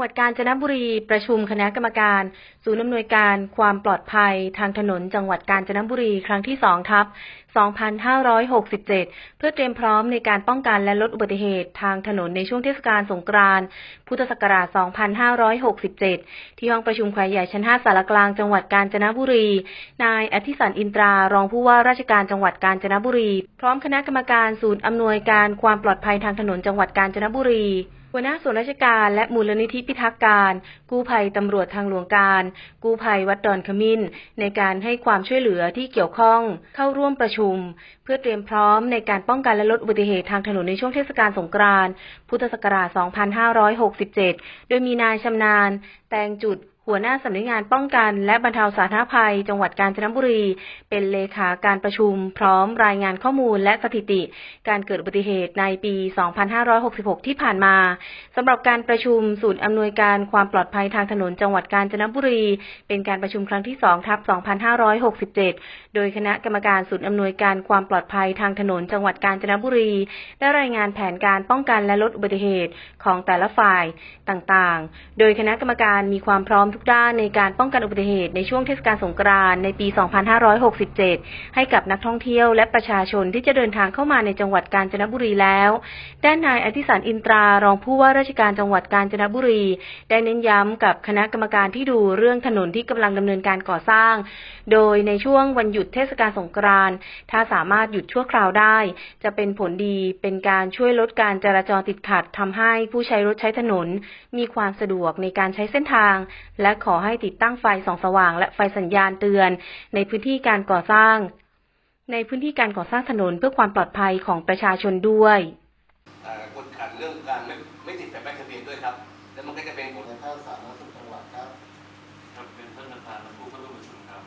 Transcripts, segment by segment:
งหวัดกาญจนบุรีประชุมคณะกรรมการ ศูนย์อำนวยการความปลอดภัยทางถนนจังหวัดกาญจนบุรีครั้งที่2ทับ2567 เพื่อเตรียมพร้อมในการป้องกันและลดอุบัติเหตุทางถนนในช่วงเทศกาลสงกรานต์พุทธศักราช 2567 ที่ห้องประชุมแควใหญ่ชั้น 5 สารกลางจังหวัดกาญจนบุรี นายอธิสันอินตรารองผู้ว่าราชการจังหวัดกาญจนบุรี พร้อมคณะกรรมการศูนย์อำนวยการความปลอดภัยทางถนนจังหวัดกาญจนบุรีหัวหน้าส่วนราชการและมูลนิธิพิทักษ์การ กู้ภัยตำรวจทางหลวงการ กู้ภัยวัดดอนขมิ้น ในการให้ความช่วยเหลือที่เกี่ยวข้องเข้าร่วมประชุมเพื่อเตรียมพร้อมในการป้องกันและลดอุบัติเหตุทางถนนในช่วงเทศกาลสงกรานต์พุทธศักราช 2567 โดยมีนายชำนาญ แตงจุด หัวหน้าสำนักงานป้องกัน และบรรเทาสาธารณภัย จังหวัดกาญจนบุรี เป็นเลขาการประชุม พร้อมรายงานข้อมูลและสถิติ การเกิดอุบัติเหตุในปี 2566 ที่ผ่านมาสำหรับการประชุมศูนย์อำนวยการความปลอดภัยทางถนนจังหวัดกาญจนบุรี เป็นการประชุมครั้งที่2ทับ2567 โดยคณะกรรมการศูนย์อำนวยการความปลอดภัยทางถนนจังหวัดกาญจนบุรีได้รายงานแผนการป้องกันและลดอุบัติเหตุของแต่ละฝ่ายต่างๆ โดยคณะกรรมการมีความพร้อมทุกด้านในการป้องกันอุบัติเหตุในช่วงเทศกาลสงกรานต์ในปี 2567 ให้กับนักท่องเที่ยวและประชาชนที่จะเดินทางเข้ามาในจังหวัดกาญจนบุรีแล้ว ด้านนายอธิสันอินตรารองผู้ว่าราชการจังหวัดกาญจนบุรี ได้เน้นย้ำกับคณะกรรมการที่ดูเรื่องถนนที่กำลังดำเนินการก่อสร้าง โดยในช่วงวันหยุดเทศกาลสงกรานต์ถ้าสามารถหยุดชั่วคราวได้ จะเป็นผลดีเป็นการช่วยลดการจราจรติดขัดทำให้ผู้ใช้รถใช้ถนน มีความสะดวกในการใช้เส้นทาง และขอให้ติดตั้งไฟส่องสว่าง และไฟสัญญาณเตือน ในพื้นที่การก่อสร้าง ในพื้นที่การก่อสร้างถนนเพื่อความปลอดภัยของประชาชนด้วยเอ่อกฎขันเรื่องการไม่ไม่ติดแผ่นป้ายทะเบียนด้วยครับ แล้วมันก็จะเป็นผลในแพทย์สาธารณสุขจังหวัดครับครับเป็นท่านประธานและผู้เข้าร่วมประชุมครับ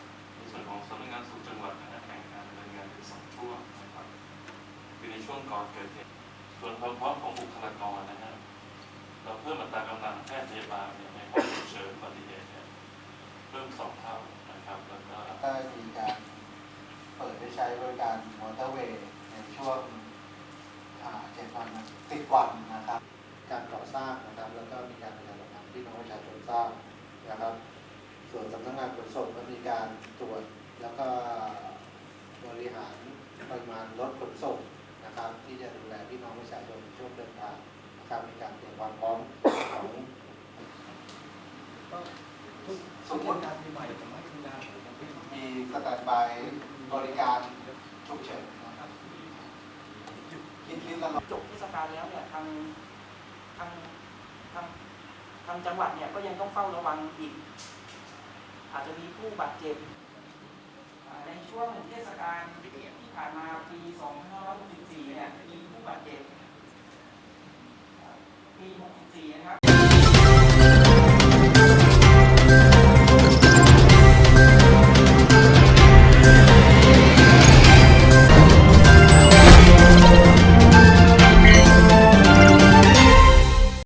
จ็ดวันสิบวันนะครับ การก่อสร้างนะครับ แล้วก็มีการประชาสัมพันธ์ที่น้องประชาชนทราบนะครับ ส่วนสำนักงานขนส่งก็มีการตรวจแล้วก็บริหารปริมาณรถขนส่งนะครับ ที่จะดูแลพี่น้องประชาชนในช่วงเดินทางนะครับมีการเตรียมความพร้อมของสมมติการปีใหม่ผมให้คุณดาผมไม่มีสแตนด์บายบริการฉุกเฉิน นะครับคิดจบเทศกาลแล้วเนี่ยทางทางทางทางจังหวัดเนี่ยก็ยังต้องเฝ้าระวังอีก อาจจะมีผู้บาดเจ็บ ในช่วงเทศกาลที่ผ่านมาปี2564เนี่ยมีผู้บาดเจ็บปี64นะครับ